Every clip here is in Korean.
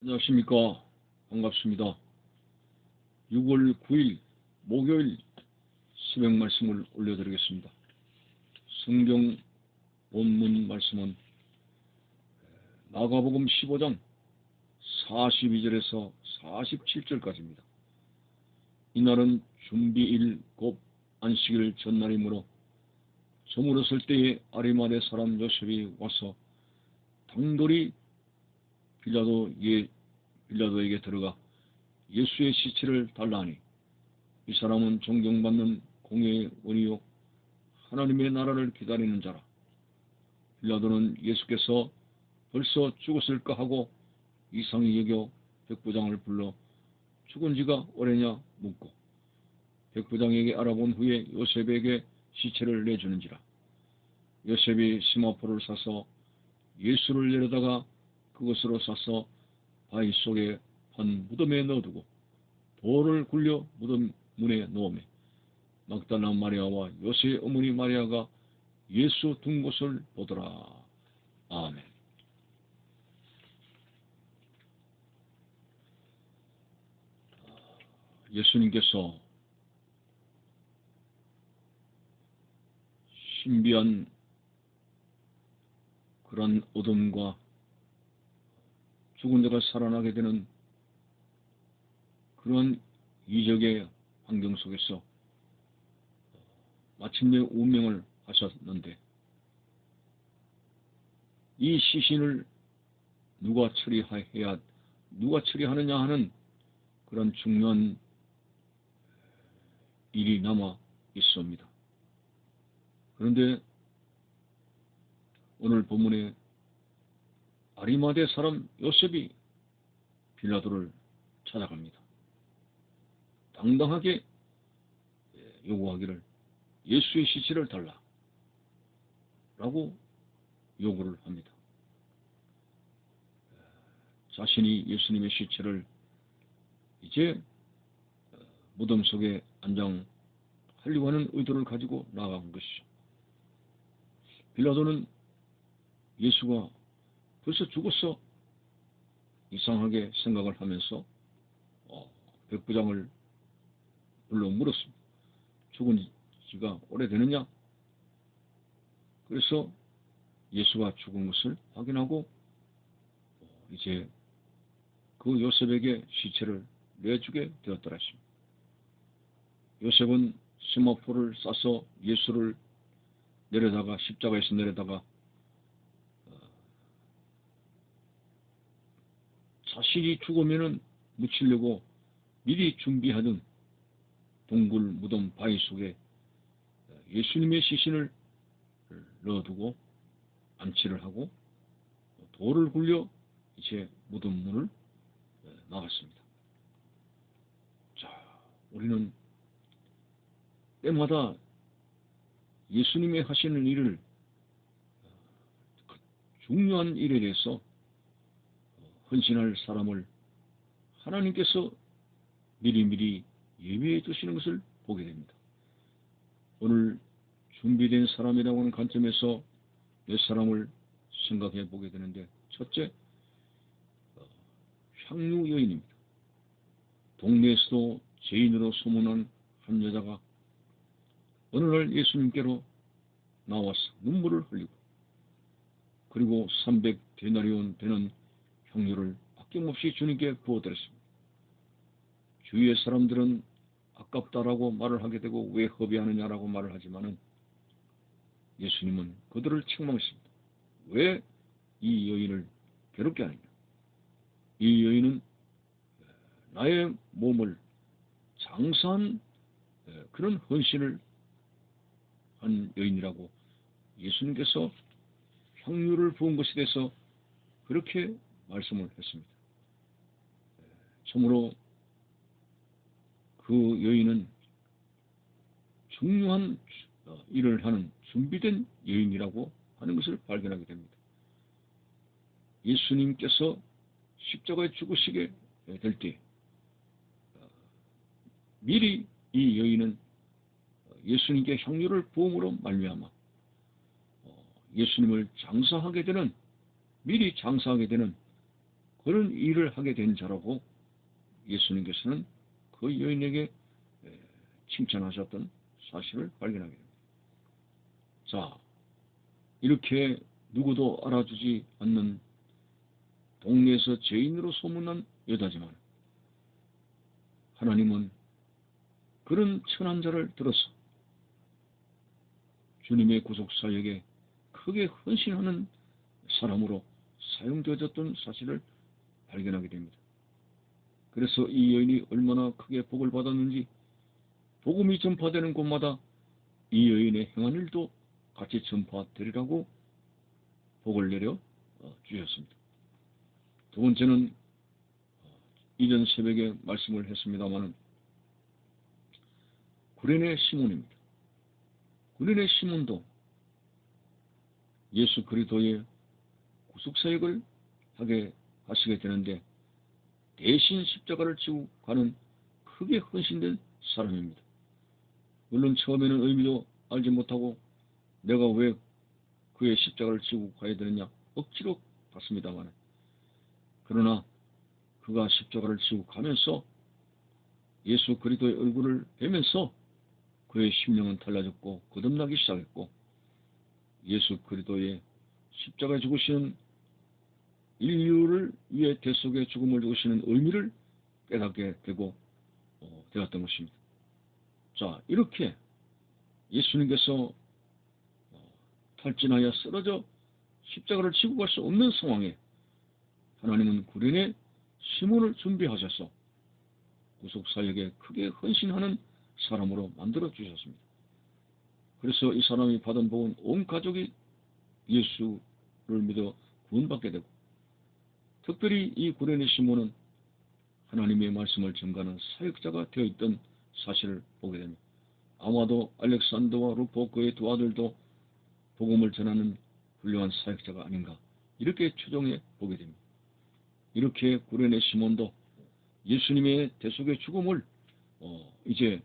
안녕하십니까. 반갑습니다. 6월 9일 목요일 새벽 말씀을 올려드리겠습니다. 성경 본문 말씀은 마가복음 15장 42절에서 47절까지입니다. 이날은 준비일 곧 안식일 전날이므로 저물었을 때에 아리마대 사람 요셉이 와서 당돌이 빌라도에, 빌라도에게 들어가 예수의 시체를 달라 하니 이 사람은 존경받는 공의 원이요 하나님의 나라를 기다리는 자라. 빌라도는 예수께서 벌써 죽었을까 하고 이상히 여겨 백부장을 불러 죽은 지가 오래냐 묻고 백부장에게 알아본 후에 요셉에게 시체를 내주는지라. 요셉이 시마포를 사서 예수를 내려다가 그것으로 싸서 바위 속에 한 무덤에 넣어두고 돌을 굴려 무덤 문에 놓으며 막달라 마리아와 요새의 어머니 마리아가 예수 둔 곳을 보더라. 아멘. 예수님께서 신비한 그런 어둠과 죽은 자가 살아나게 되는 그런 이적의 환경 속에서 마침내 운명을 하셨는데 이 시신을 누가 처리해야 누가 처리하느냐 하는 그런 중요한 일이 남아 있습니다. 그런데 오늘 본문에 아리마대 사람 요셉이 빌라도를 찾아갑니다. 당당하게 요구하기를 예수의 시체를 달라 라고 요구를 합니다. 자신이 예수님의 시체를 이제 무덤 속에 안장하려고 하는 의도를 가지고 나아간 것이죠. 빌라도는 예수가 벌써 죽었어. 이상하게 생각을 하면서 어, 백부장을 불러 물었습니다. 죽은 지가 오래되느냐? 그래서 예수가 죽은 것을 확인하고 어, 이제 그 요셉에게 시체를 내주게 되었더라 했습니다. 요셉은 스마포를 싸서 예수를 내려다가 십자가에서 내려다가 자신이 죽으면은 묻히려고 미리 준비하던 동굴 무덤 바위 속에 예수님의 시신을 넣어두고 안치를 하고 돌을 굴려 이제 무덤 문을 나갔습니다. 자, 우리는 때마다 예수님의 하시는 일을 그 중요한 일에 대해서 헌신할 사람을 하나님께서 미리미리 예비해 두시는 것을 보게 됩니다. 오늘 준비된 사람이라고 하는 관점에서 몇 사람을 생각해 보게 되는데 첫째, 어, 향유 여인입니다. 동네에서도 죄인으로 소문난 한 여자가 어느 날 예수님께로 나와서 눈물을 흘리고 그리고 300 데나리온 되는 향유를 아낌없이 주님께 부어드렸습니다. 주위의 사람들은 아깝다라고 말을 하게 되고 왜 허비하느냐라고 말을 하지만은 예수님은 그들을 책망했습니다. 왜 이 여인을 괴롭게 하느냐? 이 여인은 나의 몸을 장사한 그런 헌신을 한 여인이라고 예수님께서 향유를 부은 것에 대해서 그렇게 말씀을 했습니다. 참으로 그 여인은 중요한 어, 일을 하는 준비된 여인이라고 하는 것을 발견하게 됩니다. 예수님께서 십자가에 죽으시게 될때 어, 미리 이 여인은 예수님께 향유를 부음으로 말미암아 어, 예수님을 장사하게 되는 미리 장사하게 되는 그런 일을 하게 된 자라고 예수님께서는 그 여인에게 에, 칭찬하셨던 사실을 발견하게 됩니다. 자, 이렇게 누구도 알아주지 않는 동네에서 죄인으로 소문난 여자지만 하나님은 그런 천한 자를 들어서 주님의 구속사역에 크게 헌신하는 사람으로 사용되어졌던 사실을 발견하게 됩니다. 그래서 이 여인이 얼마나 크게 복을 받았는지 복음이 전파되는 곳마다 이 여인의 행한 일도 같이 전파되리라고 복을 내려 어, 주셨습니다. 두 번째는 어, 이전 새벽에 말씀을 했습니다마는 구레네 시몬입니다. 구레네 시몬도 예수 그리스도의 구속 사역을 하게 하시게 되는데 대신 십자가를 지고 가는 크게 헌신된 사람입니다. 물론 처음에는 의미도 알지 못하고 내가 왜 그의 십자가를 지고 가야 되느냐 억지로 갔습니다만 그러나 그가 십자가를 지고 가면서 예수 그리스도의 얼굴을 뵈면서 그의 심령은 달라졌고 거듭나기 시작했고 예수 그리스도의 십자가에 죽으시는 인류를 위해 대속의 죽음을 죽으시는 의미를 깨닫게 되고 어, 되었던 것입니다. 자 이렇게 예수님께서 어, 탈진하여 쓰러져 십자가를 지고 갈 수 없는 상황에 하나님은 구련의 시몬을 준비하셔서 구속사역에 크게 헌신하는 사람으로 만들어 주셨습니다. 그래서 이 사람이 받은 복은 온 가족이 예수를 믿어 구원받게 되고 특별히 이 구레네 시몬은 하나님의 말씀을 전가하는 사역자가 되어 있던 사실을 보게 됩니다. 아마도 알렉산더와 루포 그의 두 아들도 복음을 전하는 훌륭한 사역자가 아닌가 이렇게 추정해 보게 됩니다. 이렇게 구레네 시몬도 예수님의 대속의 죽음을 어, 이제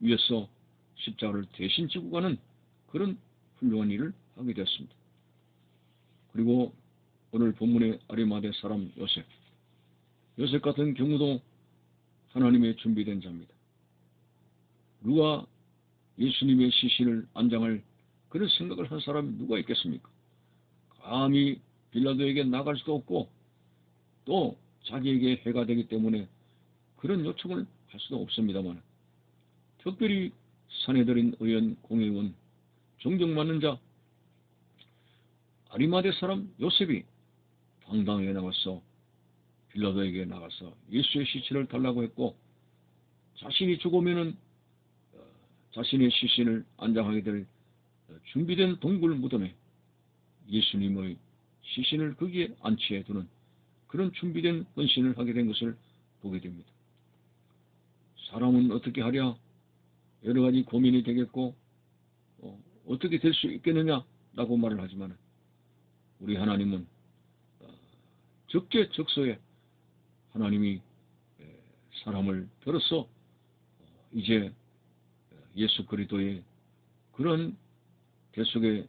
위에서 십자가를 대신 지고 가는 그런 훌륭한 일을 하게 되었습니다. 그리고 오늘 본문의 아리마대 사람 요셉 요셉 같은 경우도 하나님의 준비된 자입니다. 누가 예수님의 시신을 안장할 그런 생각을 한 사람이 누가 있겠습니까? 감히 빌라도에게 나갈 수도 없고 또 자기에게 해가 되기 때문에 그런 요청을 할 수도 없습니다만 특별히 사내들인 의원 공의원 존경받는 자 아리마대 사람 요셉이 당당하게 나가서 빌라도에게 나가서 예수의 시신을 달라고 했고 자신이 죽으면은 어, 자신의 시신을 안장하게 될 준비된 동굴 무덤에 예수님의 시신을 거기에 안치해 두는 그런 준비된 헌신을 하게 된 것을 보게 됩니다. 사람은 어떻게 하랴 여러 가지 고민이 되겠고 어, 떻게 될 수 있겠느냐라고 말을 하지만 우리 하나님은 어, 적재적소에 하나님이 사람을 들어서 어, 이제 예수 그리스도의 그런 대속의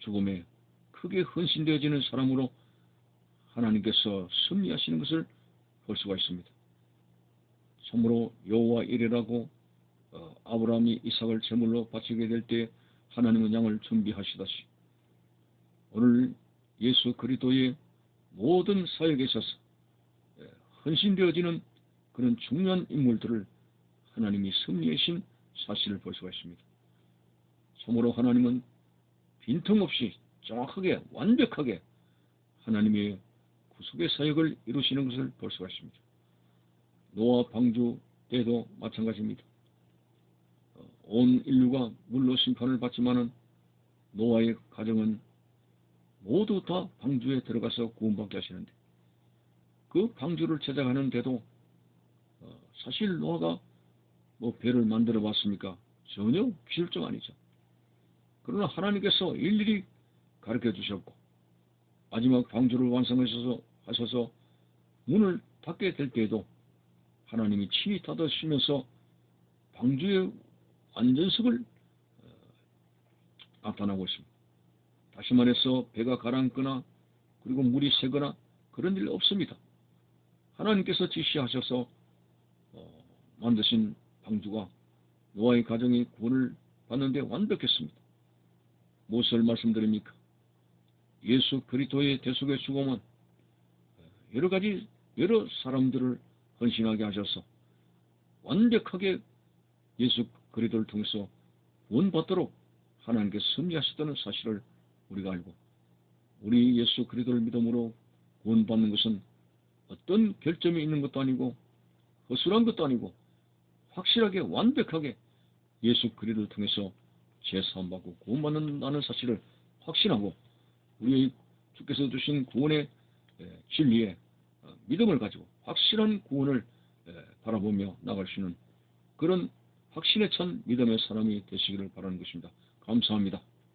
죽음에 크게 헌신되어지는 사람으로 하나님께서 승리하시는 것을 볼 수가 있습니다. 참으로 여호와 이래라고 어, 아브라함이 이삭을 제물로 바치게 될 때 하나님은 양을 준비하시다시 오늘 예수 그리스도의 모든 사역에 있어서 예, 헌신되어지는 그런 중요한 인물들을 하나님이 승리하신 사실을 볼 수가 있습니다. 참으로 하나님은 빈틈없이 정확하게 완벽하게 하나님의 구속의 사역을 이루시는 것을 볼 수가 있습니다. 노아 방주 때도 마찬가지입니다. 온 인류가 물로 심판을 받지만은 노아의 가정은 모두 다 방주에 들어가서 구원받게 하시는데 그 방주를 찾아가는데도 어, 사실 노아가 뭐 배를 만들어 봤습니까? 전혀 기술적 아니죠. 그러나 하나님께서 일일이 가르쳐 주셨고 마지막 방주를 완성하셔서 하셔서 문을 닫게 될 때에도 하나님이 친히 닫으시면서 방주의 안전석을 어, 나타나고 있습니다. 다시 말해서 배가 가라앉거나 그리고 물이 새거나 그런 일 없습니다. 하나님께서 지시하셔서 어, 만드신 방주가 노아의 가정이 구원을 받는데 완벽했습니다. 무엇을 말씀드립니까? 예수 그리스도의 대속의 수고은 여러 가지 여러 사람들을 헌신하게 하셔서 완벽하게 예수 그리스도를 통해서 구원받도록 하나님께 섭리하셨다는 사실을 우리가 알고 우리 예수 그리스도를 믿음으로 구원받는 것은 어떤 결점이 있는 것도 아니고 허술한 것도 아니고 확실하게 완벽하게 예수 그리스도를 통해서 제사함받고 구원받는다는 사실을 확신하고 우리 주께서 주신 구원의 진리에 어, 믿음을 가지고 확실한 구원을 바라보며 나갈 수 있는 그런 확신에 찬 믿음의 사람이 되시기를 바라는 것입니다. 감사합니다.